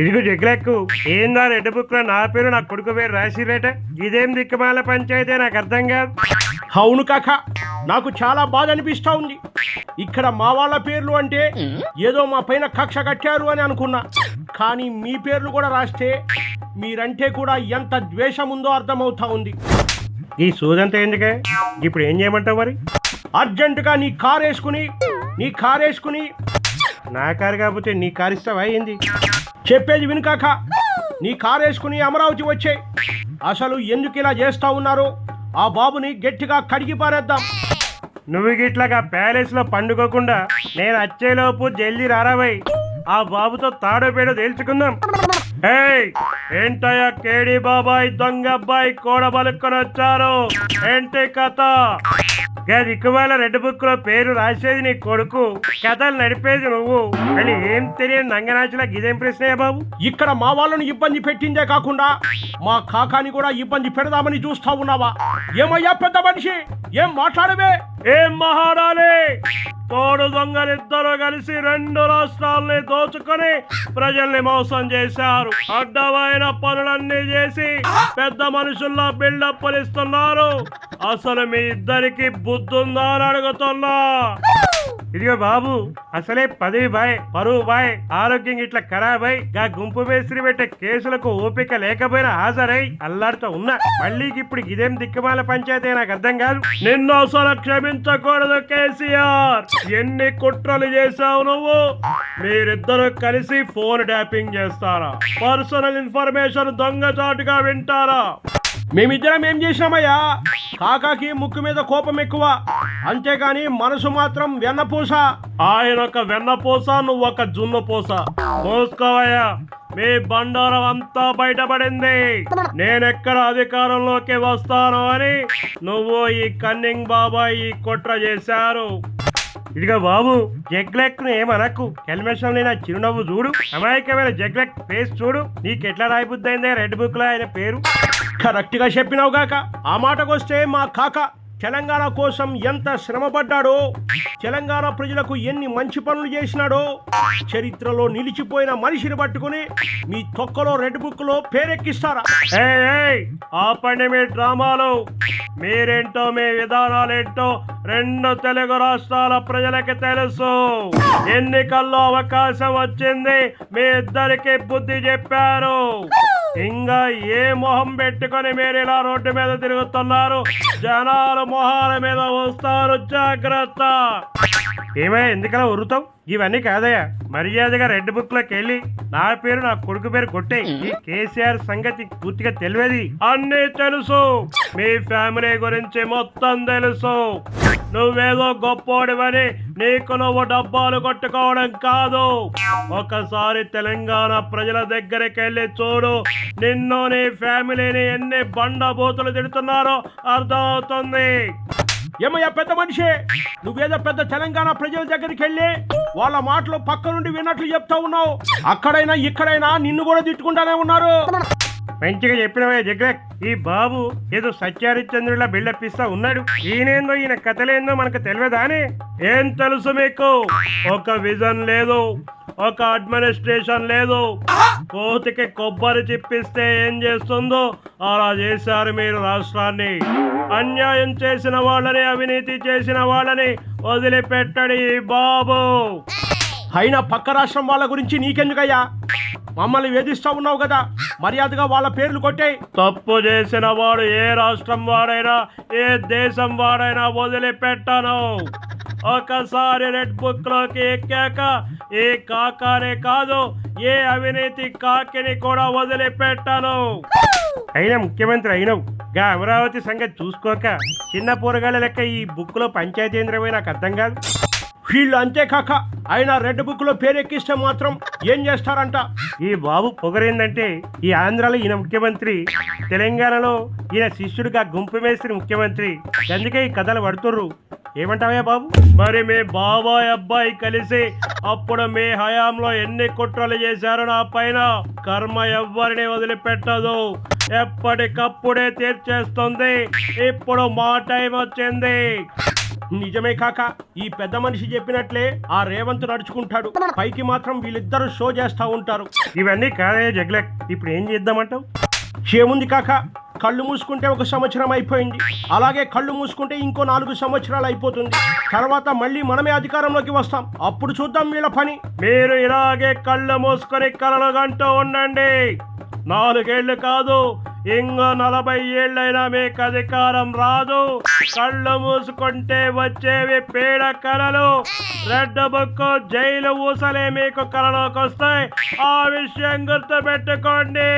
ఇదిగో జగ్లెక్కు ఏందా రెడ్ బుక్లో నా పేరు నా కొడుకు పేరు రాసిరేట ఇదేం దిక్కుమాల పంచాయతీ? నాకు అర్థం కాదు. అవును కాక నాకు చాలా బాధ అనిపిస్తా ఉంది. ఇక్కడ మా వాళ్ళ పేర్లు అంటే ఏదో మా పైన కక్ష కట్టారు అని అనుకున్నా. కానీ మీ పేర్లు కూడా రాస్తే మీరంటే కూడా ఎంత ద్వేషం ఉందో అర్థమవుతా ఉంది. ఈ సూదంతా ఎందుకే? ఇప్పుడు ఏం చేయమంటావు మరి? అర్జెంటుగా నీ కార్ వేసుకుని నీ కార్ వేసుకుని. నా కారు కాకపోతే నీ కారు ఇస్తావా ఏంది? చెప్పేది వినుకాక. నీ కారేసుకుని అమరావతి వచ్చే. అసలు ఎందుకు ఇలా చేస్తా ఉన్నారు ఆ బాబుని గట్టిగా కడిగి పారేద్దాం. నువ్వు గిట్లాగా ప్యాలెస్లో పండుకోకుండా నేను వచ్చేలోపు జల్దీ రారాబాయ్. ఆ బాబుతో తాడో పేడో తేల్చుకుందాం. ఏయ్! ఏంటయ్యా కేడి బాబాయ్ దొంగ అబ్బాయి కోడ బలుక్కొని వచ్చారు. ఏంటి కథ? గా దిక్కుమాల రెడ్ బుక్లో పేరు రాసేది నీ కొడుకు కథలు నడిపేది నువ్వు. మళ్ళీ ఏం తెలియని నంగనాచిలా గిదేం ప్రశ్నయ్య బాబు? ఇక్కడ మా వాళ్ళని ఇబ్బంది పెట్టిందే కాకుండా మా కాకాని కూడా ఇబ్బంది పెడదామని చూస్తా ఉన్నావా? ఏమయ్యా పెద్ద మనిషి? ఏం మాట్లాడవే? ఏం మహారాలే తోడు దొంగలిద్దరూ కలిసి రెండు రాష్ట్రాల్ని దోచుకొని ప్రజల్ని మోసం చేశారు. అడ్డమైన పనులన్నీ చేసి పెద్ద మనుషుల్లో బిల్డప్ ఇస్తున్నారు. అసలు మీ ఇద్దరికి బుద్ధుందా అని అడుగుతున్నా. ఇదిగో బాబు అసలే పదవి బాయ్ పరువు బాయ్ ఆరోగ్యం ఇట్లా ఖరాబ్గా గుంపు మేస్త్రి పెట్టే కేసులకు ఓపిక లేకపోయినా హాజరై అల్లాడుతూ ఉన్నా. మళ్ళీ ఇప్పుడు ఇదేం దిక్కుమాల పంచాయతీ నాకు అర్థం కాదు. నిన్ను అసలు క్షమించకూడదు కేసీఆర్. ఎన్ని కుట్రలు చేశావు నువ్వు? మీరిద్దరు కలిసి ఫోన్ ట్యాపింగ్ చేస్తారా? పర్సనల్ ఇన్ఫర్మేషన్ దొంగచాటుగా వింటారా? మేమిద్దరం ఏం చేసినామయ్యా? కాకాకి ముక్కు మీద కోపం ఎక్కువ. అంతేగాని మనసు మాత్రం వెన్నపూస. ఆయన ఒక వెన్నపూస నువ్వు ఒక జున్ను పూస. మోసుకోవయ్యా మీ బండారం అంతా బయటపడింది. నేనెక్కడ అధికారంలోకి వస్తాను అని నువ్వు ఈ కన్నింగ్ బాబాయ్ ఈ కుట్ర చేశారు. ఇదిగో బాబు జగ్లెక్ను ఏమనకు? హెల్మెట్ ఆ చిరునవ్వు చూడు. అమాయకమైన జగ్లెక్ ఫేస్ చూడు. నీకెట్లా రాయిబుద్ధి అయిందే రెడ్ బుక్లో ఆయన పేరు? కరెక్ట్గా చెప్పినావు గాక ఆ మాటకొస్తే మా కాక తెలంగాణ కోసం ఎంత శ్రమపడ్డాడో తెలంగాణ ప్రజలకు ఎన్ని మంచి పనులు చేసినాడో చరిత్రలో నిలిచిపోయిన మనిషిని పట్టుకుని మీ తొక్కలో రెడ్ బుక్లో పేరెక్కిస్తారా ఆపండి మీ డ్రామాలు. మీరేంటో మీ విధానాలేంటో రెండు తెలుగు రాష్ట్రాల ప్రజలకి తెలుసు. ఎన్నికల్లో అవకాశం వచ్చింది మీ ఇద్దరికి బుద్ధి చెప్పారు. ఇంకా ఏ మొహం పెట్టుకొని మీరు ఇలా రోడ్డు మీద తిరుగుతున్నారు? జనాలు మొహాల మీద వస్తారు. జాగ్రత్త. ఏమే ఎందుకలా ఉరుతావు? ఇవన్నీ కాదయ్యా. మర్యాదగా రెడ్ బుక్లోకి వెళ్ళి నా పేరు నా కొడుకు పేరు కొట్టే ఈ కేసీఆర్ సంగతి పూర్తిగా తెలియదు అన్నీ తెలుసు. మీ ఫ్యామిలీ గురించి మొత్తం తెలుసు. నువ్వేదో గొప్పోడివని నీకు నువ్వు డబ్బాలు కొట్టుకోవడం కాదు. ఒకసారి తెలంగాణ ప్రజల దగ్గరికి వెళ్ళి చూడు. నిన్ను నీ ఫ్యామిలీని ఎన్ని బండబూతులు తిడుతున్నారో అర్థమవుతుంది. ఏమయ్యా పెద్ద మనిషి? నువ్వేదో పెద్ద తెలంగాణ ప్రజల దగ్గరికి వెళ్ళి వాళ్ళ మాటలు పక్క నుండి విన్నట్లు చెప్తా ఉన్నావు. అక్కడైనా ఇక్కడైనా నిన్ను కూడా తిట్టుకుంటానే ఉన్నారు. మంచిగా చెప్పినవే జగ్రక్ ఈ బాబు ఏదో సత్యారిచంద్రులా బిల్డప్ ఇస్తా ఉన్నాడు. ఈయనేందో ఈయన కథలేందో మనకు తెలియదానే ఏం తెలుసు మీకు? ఒక విజన్ లేదు. ఒక అడ్మినిస్ట్రేషన్ లేదు. కోతికి కొబ్బరి చిప్పిస్తే ఏం చేస్తుందో అలా చేశారు మీరు రాష్ట్రాన్ని. అన్యాయం చేసిన వాళ్ళని అవినీతి చేసిన వాళ్ళని వదిలిపెట్టడి బాబు. అయినా పక్క రాష్ట్రం వాళ్ళ గురించి నీకెందుకయ్యా? మమ్మల్ని వేధిస్తా ఉన్నావు కదా. మర్యాదగా వాళ్ళ పేర్లు కొట్టాయి తప్పు చేసిన వాడు ఏ రాష్ట్రం వాడైనా ఏ దేశం వాడైనా వదిలిపెట్టను. ఒకసారి రెడ్ బుక్లోకి ఎక్కాక ఏ కాకానే కాదు ఏ అవినీతి కాకిని కూడా వదిలిపెట్టను. అయినా ముఖ్యమంత్రి అయినవు. గా అమరావతి సంగతి చూసుకోక చిన్న పోరగాళ్ళ లెక్క ఈ బుక్లో పంచాయతీ ఏంద్రమే నాకు అర్థం కాదు. వీళ్ళు అంతేకాక ఆయన రెడ్ బుక్లో పేరెక్కిస్తే మాత్రం ఏం చేస్తారంట? ఈ బాబు పొగరేందంటే ఈ ఆంధ్రాలో ఈయన ముఖ్యమంత్రి తెలంగాణలో ఈయన శిష్యుడిగా గుంపు మేస్త్రి ముఖ్యమంత్రి. అందుకే ఈ కథలు పడుతుర్రు. ఏమంటావయ్యా బాబు? మరి మీ బాబాయ్ అబ్బాయి కలిసి అప్పుడు మీ హయాంలో ఎన్ని కుట్రలు చేశారో నా పైన కర్మ ఎవ్వరిని వదిలిపెట్టదు. ఎప్పటికప్పుడే తీర్చేస్తుంది. ఇప్పుడు మా టైం వచ్చింది. నిజమే కాక ఈ పెద్ద మనిషి చెప్పినట్లే ఆ రేవంత్ నడుచుకుంటాడు. పైకి మాత్రం వీళ్ళిద్దరూ షో చేస్తా ఉంటారు. ఇవన్నీ కాదే జగ్లెక్ ఇప్పుడు ఏం చేద్దామంటావు? ఏముంది కాక కళ్ళు మూసుకుంటే ఒక సంవత్సరం అయిపోయింది. అలాగే కళ్ళు మూసుకుంటే ఇంకో నాలుగు సంవత్సరాలు అయిపోతుంది. తర్వాత మళ్ళీ మనమే అధికారంలోకి వస్తాం. అప్పుడు చూద్దాం వీళ్ళ పని. మీరు ఇలాగే కళ్ళు మూసుకొని కలలు గంటూ ఉండండి. నాలుగేళ్ళు కాదు ఇంకో నలభై ఏళ్ళైనా మీకు అధికారం రాదు. కళ్ళు మూసుకుంటే వచ్చేవి పీడ కలలు. రెడ్ బుక్ జైలు ఊసలే మీకు కలలోకి వస్తాయి ఆ విషయం గుర్తుపెట్టుకోండి.